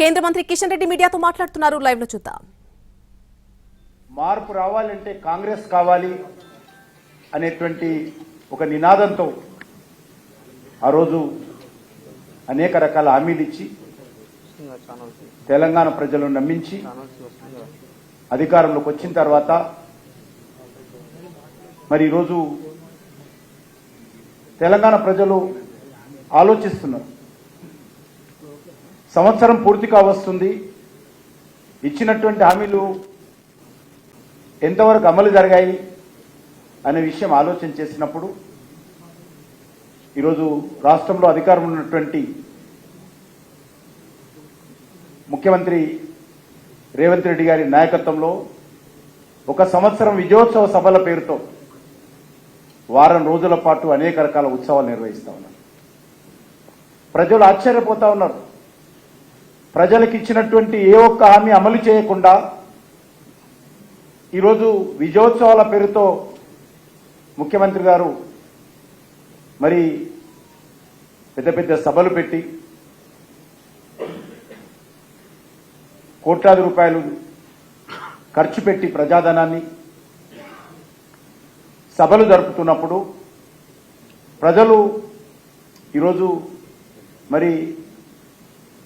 కేంద్ర మంత్రి కిషన్ రెడ్డి మీడియాతో మాట్లాడుతున్నారు. లైవ్లో చూద్దాం. మార్పు రావాలంటే కాంగ్రెస్ కావాలి అనేటువంటి ఒక నినాదంతో ఆ రోజు అనేక రకాల హామీలు ఇచ్చి తెలంగాణ ప్రజలను నమ్మించి అధికారంలోకి వచ్చిన తర్వాత మరి ఈరోజు తెలంగాణ ప్రజలు ఆలోచిస్తున్నారు. సంవత్సరం పూర్తి కావస్తుంది. ఇచ్చినటువంటి హామీలు ఎంతవరకు అమలు జరిగాయి అనే విషయం ఆలోచన చేసినప్పుడు ఈరోజు రాష్ట్రంలో అధికారం ఉన్నటువంటి ముఖ్యమంత్రి రేవంత్ రెడ్డి గారి నాయకత్వంలో ఒక సంవత్సరం విజయోత్సవ సభల పేరుతో వారం రోజుల పాటు అనేక రకాల ఉత్సవాలు నిర్వహిస్తా ఉన్నారు. ప్రజలు ఆశ్చర్యపోతా ఉన్నారు. ప్రజలకు ఇచ్చినటువంటి ఏ ఒక్క హామీ అమలు చేయకుండా ఈరోజు విజయోత్సవాల పేరుతో ముఖ్యమంత్రి గారు మరి పెద్ద పెద్ద సభలు పెట్టి కోట్లాది రూపాయలు ఖర్చు పెట్టి ప్రజాధనాన్ని సభలు జరుపుతున్నప్పుడు ప్రజలు ఈరోజు మరి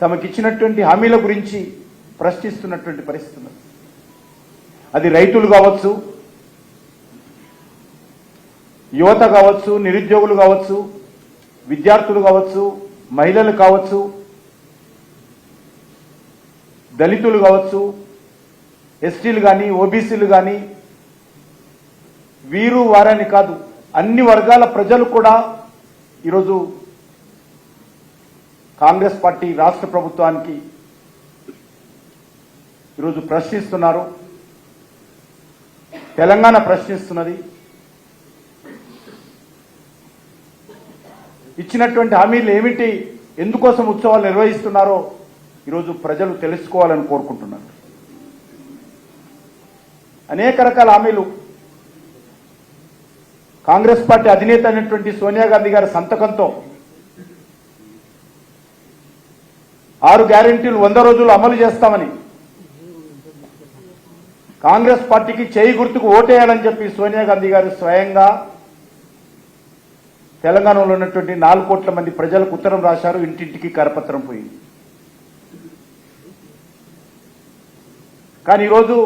తమకిచ్చినటువంటి హామీల గురించి ప్రశ్నిస్తున్నటువంటి పరిస్థితులు. అది రైతులు కావచ్చు యువత కావచ్చు నిరుద్యోగులు కావచ్చు విద్యార్థులు కావచ్చు మహిళలు కావచ్చు దళితులు కావచ్చు ఎస్టీలు కానీ ఓబీసీలు కానీ వీరు వారని కాదు అన్ని వర్గాల ప్రజలు కూడా ఈరోజు కాంగ్రెస్ పార్టీ రాష్ట్ర ప్రభుత్వానికి ఈరోజు ప్రశ్నిస్తున్నారు. తెలంగాణ ప్రశ్నిస్తున్నది. ఇచ్చినటువంటి హామీలు ఏమిటి? ఎందుకోసం ఉత్సవాలు నిర్వహిస్తున్నారో ఈరోజు ప్రజలు తెలుసుకోవాలని కోరుకుంటున్నారు. అనేక రకాల హామీలు. కాంగ్రెస్ పార్టీ అధినేత అయినటువంటి సోనియా గాంధీ గారి సంతకంతో ఆరు గ్యారెంటీలు వంద రోజులు అమలు చేస్తామని. కాంగ్రెస్ పార్టీకి చేయి గుర్తుకు ఓటేయాలని చెప్పి సోనియా గాంధీ గారు స్వయంగా తెలంగాణలో ఉన్నటువంటి నాలుగు కోట్ల మంది ప్రజలకు ఉత్తరం రాశారు ఇంటింటికి కరపత్రం పోయింది. కానీ ఈరోజు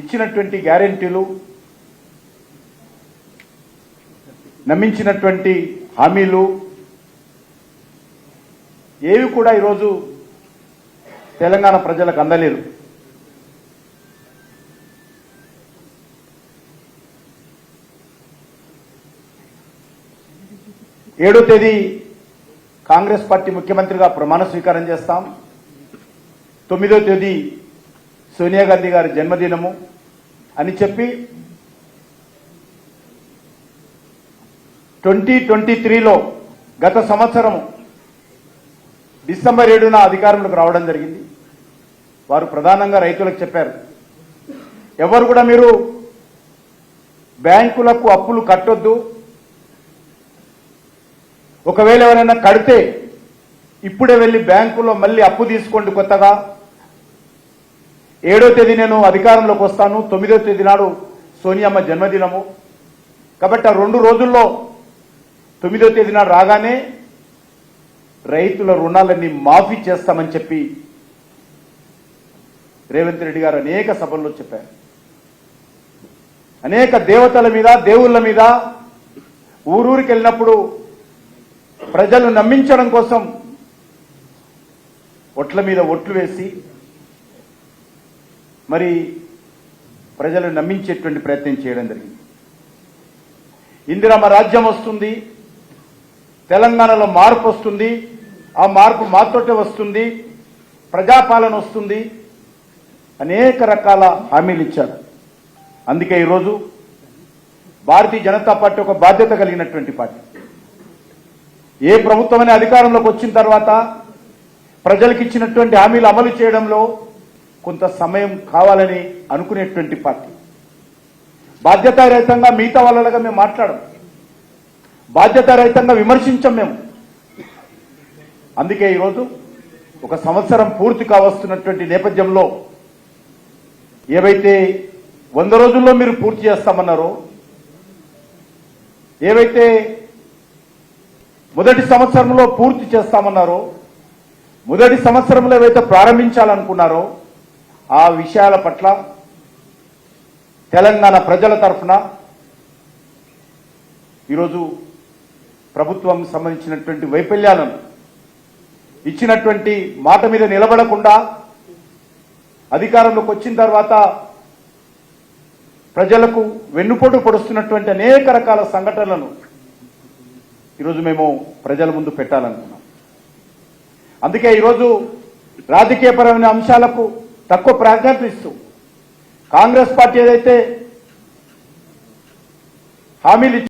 ఇచ్చినటువంటి గ్యారెంటీలు నమ్మించినటువంటి హామీలు ఏవి కూడా ఈరోజు తెలంగాణ ప్రజలకు అందలేదు ఏడో తేదీ కాంగ్రెస్ పార్టీ ముఖ్యమంత్రిగా ప్రమాణ స్వీకారం చేస్తాం. తొమ్మిదో తేదీ సోనియా గాంధీ గారి జన్మదినము అని చెప్పి ట్వంటీ ట్వంటీ త్రీలో గత సంవత్సరం డిసెంబర్ ఏడున అధికారంలోకి రావడం జరిగింది. వారు ప్రధానంగా రైతులకు చెప్పారు. ఎవరు కూడా మీరు బ్యాంకులకు అప్పులు కట్టొద్దు. ఒకవేళ ఎవరైనా కడితే ఇప్పుడే వెళ్ళి బ్యాంకులో మళ్ళీ అప్పు తీసుకోండి కొత్తగా. ఏడో తేదీ నేను అధికారంలోకి వస్తాను. తొమ్మిదో తేదీ నాడు సోనియామ్మ జన్మదినము. కాబట్టి ఆ రెండు రోజుల్లో తొమ్మిదో తేదీ నాడు రాగానే రైతుల రుణాలన్నీ మాఫీ చేస్తామని చెప్పి రేవంత్ రెడ్డి గారు అనేక సభల్లో చెప్పారు. అనేక దేవతల మీద దేవుళ్ళ మీద ఊరూరికి వెళ్ళినప్పుడు ప్రజలు నమ్మించడం కోసం ఒట్ల మీద ఒట్లు వేసి మరి ప్రజలు నమ్మించేటువంటి ప్రయత్నం చేయడం జరిగింది. ఇందిరమ్మ రాజ్యం వస్తుంది తెలంగాణలో మార్పు వస్తుంది ఆ మార్పు మాతోటే వస్తుంది ప్రజాపాలన వస్తుంది అనేక రకాల హామీలు ఇచ్చారు. అందుకే ఈరోజు భారతీయ జనతా పార్టీ ఒక బాధ్యత కలిగినటువంటి పార్టీ. ఏ ప్రభుత్వమైన అధికారంలోకి వచ్చిన తర్వాత ప్రజలకు ఇచ్చినటువంటి హామీలు అమలు చేయడంలో కొంత సమయం కావాలని అనుకునేటువంటి పార్టీ. బాధ్యతారహితంగా మిగతా వాళ్ళగా మేము మాట్లాడం బాధ్యతారహితంగా విమర్శించం మేము. అందుకే ఈరోజు ఒక సంవత్సరం పూర్తి కావస్తున్నటువంటి నేపథ్యంలో ఏవైతే వంద రోజుల్లో మీరు పూర్తి చేస్తామన్నారో ఏవైతే మొదటి సంవత్సరంలో పూర్తి చేస్తామన్నారో మొదటి సంవత్సరంలో ఏవైతే ప్రారంభించాలనుకున్నారో ఆ విషయాల పట్ల తెలంగాణ ప్రజల తరఫున ఈరోజు ప్రభుత్వం సంబంధించినటువంటి వైఫల్యాలను ఇచ్చినటువంటి మాట మీద నిలబడకుండా అధికారంలోకి వచ్చిన తర్వాత ప్రజలకు వెన్నుపోటు పొడుస్తున్నటువంటి అనేక రకాల సంఘటనలను ఈరోజు మేము ప్రజల ముందు పెట్టాలనుకున్నాం. అందుకే ఈరోజు రాజకీయపరమైన అంశాలకు తక్కువ ప్రాధాన్యత ఇస్తూ కాంగ్రెస్ పార్టీ ఏదైతే హామీలు